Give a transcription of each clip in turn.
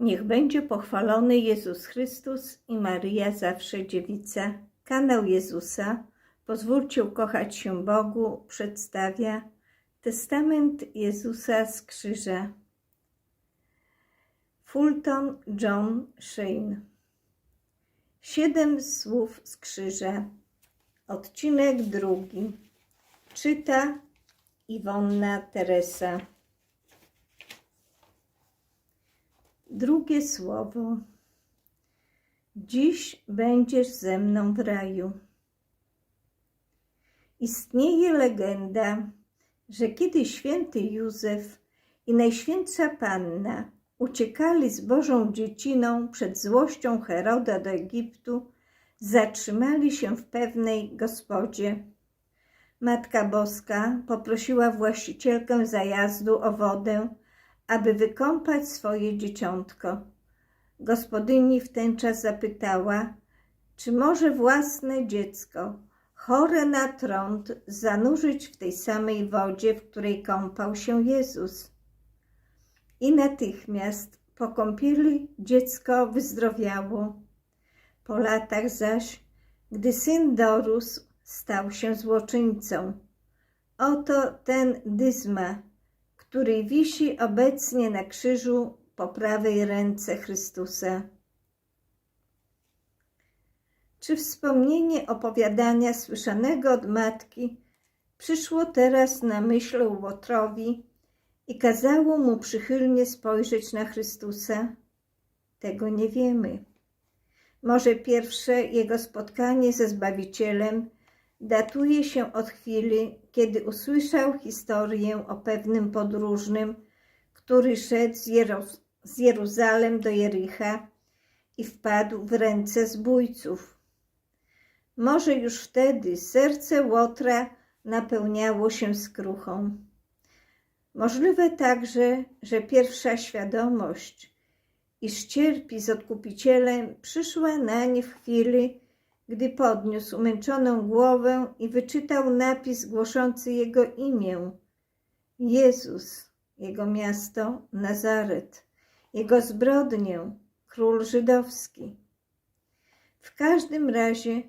Niech będzie pochwalony Jezus Chrystus i Maryja zawsze dziewica. Kanał Jezusa, pozwólcie ukochać się Bogu, przedstawia Testament Jezusa z krzyża. Fulton John Shane Siedem słów z krzyża. Odcinek drugi. Czyta Iwonna Teresa. Drugie słowo. Dziś będziesz ze mną w raju. Istnieje legenda, że kiedy święty Józef i Najświętsza Panna uciekali z Bożą dzieciną przed złością Heroda do Egiptu, zatrzymali się w pewnej gospodzie. Matka Boska poprosiła właścicielkę zajazdu o wodę, aby wykąpać swoje dzieciątko. Gospodyni w ten czas zapytała, czy może własne dziecko, chore na trąd, zanurzyć w tej samej wodzie, w której kąpał się Jezus. I natychmiast po kąpieli dziecko wyzdrowiało. Po latach zaś, gdy syn dorósł, stał się złoczyńcą. Oto ten dyzma, który wisi obecnie na krzyżu po prawej ręce Chrystusa. Czy wspomnienie opowiadania słyszanego od matki przyszło teraz na myśl Łotrowi i kazało mu przychylnie spojrzeć na Chrystusa? Tego nie wiemy. Może pierwsze jego spotkanie ze Zbawicielem datuje się od chwili, kiedy usłyszał historię o pewnym podróżnym, który szedł z, Jeroz z Jeruzalem do Jericha i wpadł w ręce zbójców. Może już wtedy serce Łotra napełniało się skruchą. Możliwe także, że pierwsza świadomość, iż cierpi z odkupicielem, przyszła nań w chwili, gdy podniósł umęczoną głowę i wyczytał napis głoszący jego imię. Jezus, jego miasto Nazaret, jego zbrodnię, król żydowski. W każdym razie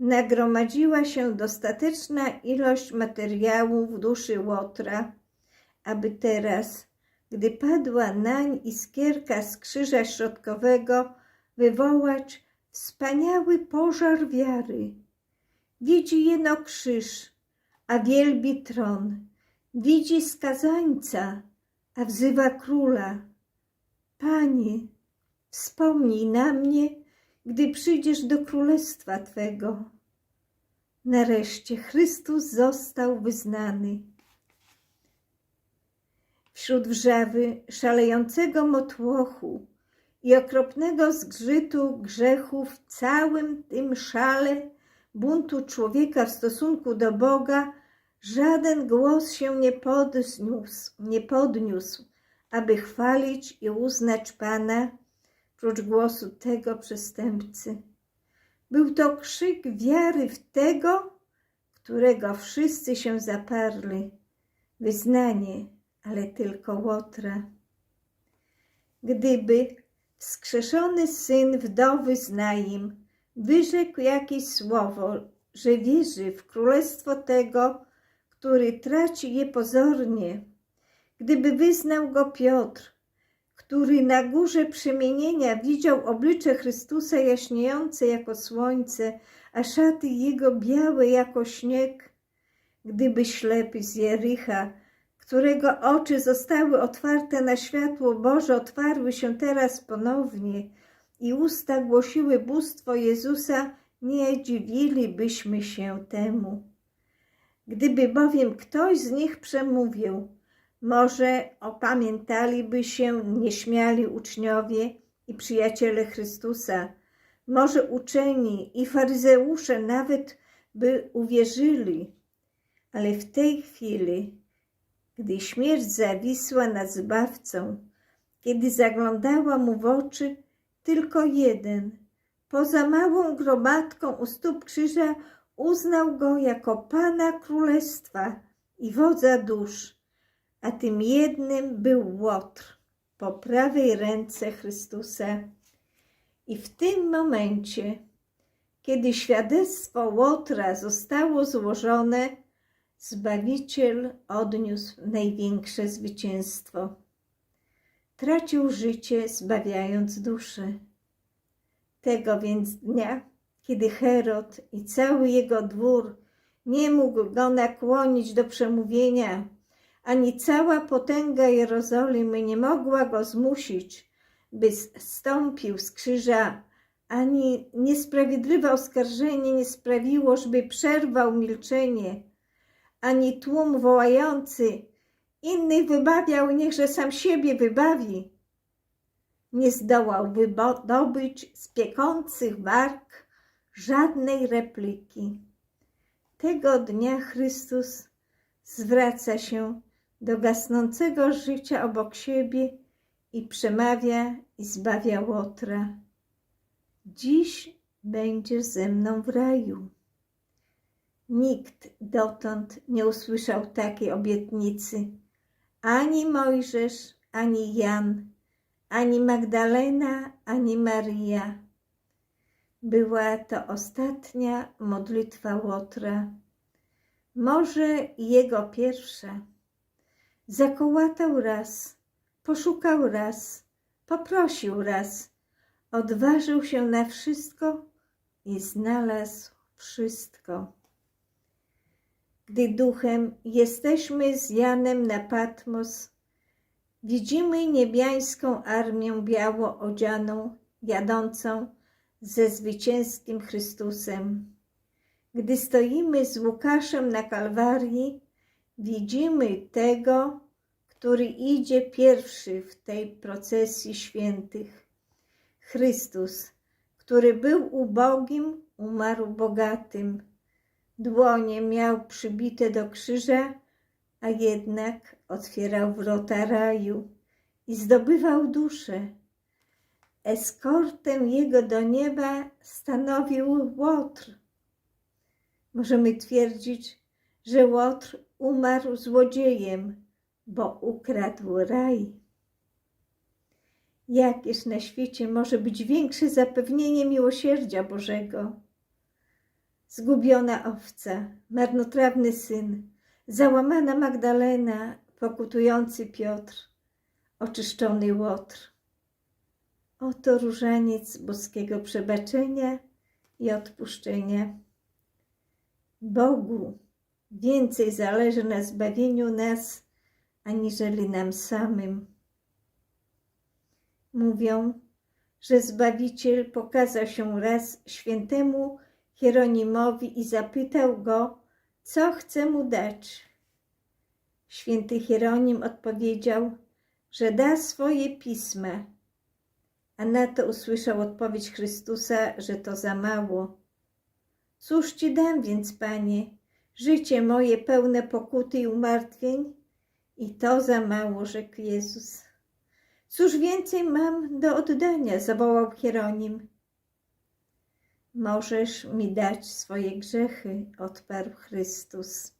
nagromadziła się dostateczna ilość materiału w duszy Łotra, aby teraz, gdy padła nań iskierka z krzyża środkowego, wywołać wspaniały pożar wiary. Widzi jeno krzyż, a wielbi tron. Widzi skazańca, a wzywa króla. Panie, wspomnij na mnie, gdy przyjdziesz do królestwa Twego. Nareszcie Chrystus został wyznany. Wśród wrzawy szalejącego motłochu, i okropnego zgrzytu grzechu w całym tym szale buntu człowieka w stosunku do Boga żaden głos się nie podniósł, nie podniósł, aby chwalić i uznać Pana, prócz głosu tego przestępcy. Był to krzyk wiary w tego, którego wszyscy się zaparli. Wyznanie, ale tylko Łotra. Gdyby Wskrzeszony syn wdowy z Naim wyrzekł jakieś słowo, że wierzy w królestwo tego, który traci je pozornie. Gdyby wyznał go Piotr, który na górze przemienienia widział oblicze Chrystusa jaśniejące jako słońce, a szaty jego białe jako śnieg, gdyby ślepy z Jericha którego oczy zostały otwarte na światło Boże, otwarły się teraz ponownie i usta głosiły bóstwo Jezusa, nie dziwilibyśmy się temu. Gdyby bowiem ktoś z nich przemówił, może opamiętaliby się nieśmiali uczniowie i przyjaciele Chrystusa, może uczeni i faryzeusze nawet by uwierzyli, ale w tej chwili gdy śmierć zawisła nad Zbawcą, kiedy zaglądała mu w oczy, tylko jeden, poza małą gromadką u stóp krzyża, uznał go jako Pana Królestwa i wodza dusz, a tym jednym był Łotr. po prawej ręce Chrystusa. I w tym momencie, kiedy świadectwo Łotra zostało złożone, Zbawiciel odniósł największe zwycięstwo. Tracił życie, zbawiając duszę. Tego więc dnia, kiedy Herod i cały jego dwór nie mógł go nakłonić do przemówienia, ani cała potęga Jerozolimy nie mogła go zmusić, by zstąpił z krzyża, ani niesprawiedliwe oskarżenie nie sprawiło, żeby przerwał milczenie, ani tłum wołający, innych wybawiał, niechże sam siebie wybawi. Nie zdołał wydobyć z piekących bark żadnej repliki. Tego dnia Chrystus zwraca się do gasnącego życia obok siebie i przemawia i zbawia Łotra. Dziś będziesz ze mną w raju. Nikt dotąd nie usłyszał takiej obietnicy. Ani Mojżesz, ani Jan, ani Magdalena, ani Maria. Była to ostatnia modlitwa Łotra. Może jego pierwsza. Zakołatał raz, poszukał raz, poprosił raz, odważył się na wszystko i znalazł wszystko. Gdy duchem jesteśmy z Janem na Patmos, widzimy niebiańską armię biało odzianą, jadącą ze zwycięskim Chrystusem. Gdy stoimy z Łukaszem na Kalwarii, widzimy tego, który idzie pierwszy w tej procesji świętych. Chrystus, który był ubogim, umarł bogatym. Dłonie miał przybite do krzyża, a jednak otwierał wrota raju i zdobywał duszę. Eskortem jego do nieba stanowił Łotr. Możemy twierdzić, że Łotr umarł złodziejem, bo ukradł raj. Jakież na świecie może być większe zapewnienie miłosierdzia Bożego? Zgubiona owca, marnotrawny syn, załamana Magdalena, pokutujący Piotr, oczyszczony Łotr. Oto różaniec boskiego przebaczenia i odpuszczenia. Bogu więcej zależy na zbawieniu nas, aniżeli nam samym. Mówią, że Zbawiciel pokazał się raz świętemu Hieronimowi i zapytał go, co chce mu dać. Święty Hieronim odpowiedział, że da swoje pisma, a na to usłyszał odpowiedź Chrystusa, że to za mało. Cóż ci dam więc, Panie, życie moje pełne pokuty i umartwień? I to za mało, rzekł Jezus. Cóż więcej mam do oddania? zawołał Hieronim. Możesz mi dać swoje grzechy, odparł Chrystus.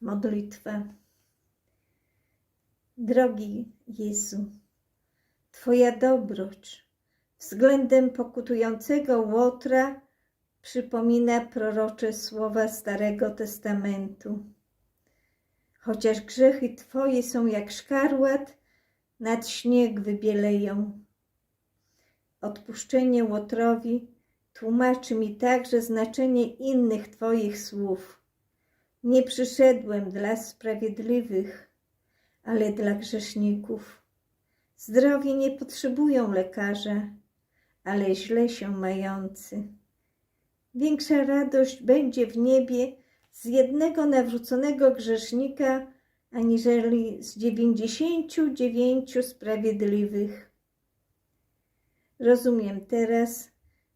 Modlitwa. Drogi Jezu, Twoja dobroć względem pokutującego Łotra przypomina prorocze słowa Starego Testamentu. Chociaż grzechy Twoje są jak szkarłat, nad śnieg wybieleją. Odpuszczenie Łotrowi tłumaczy mi także znaczenie innych Twoich słów. Nie przyszedłem dla sprawiedliwych, ale dla grzeszników. Zdrowi nie potrzebują lekarza, ale źle się mający. Większa radość będzie w niebie z jednego nawróconego grzesznika, aniżeli z dziewięćdziesięciu dziewięciu sprawiedliwych. Rozumiem teraz,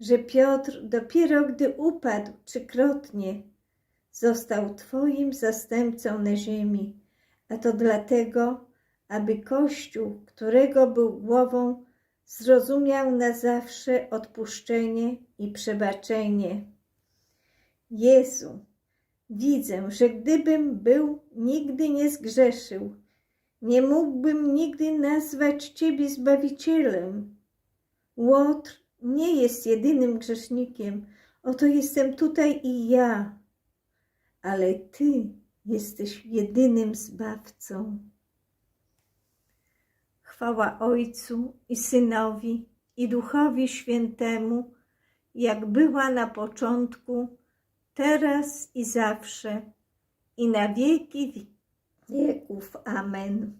że Piotr dopiero gdy upadł trzykrotnie, został Twoim zastępcą na ziemi, a to dlatego, aby Kościół, którego był głową, zrozumiał na zawsze odpuszczenie i przebaczenie. Jezu, widzę, że gdybym był, nigdy nie zgrzeszył, Nie mógłbym nigdy nazwać Ciebie Zbawicielem. Łotr nie jest jedynym grzesznikiem. Oto jestem tutaj i ja. Ale Ty jesteś jedynym Zbawcą. Chwała Ojcu i Synowi i Duchowi Świętemu, jak była na początku, teraz i zawsze, i na wieki wieków. Amen.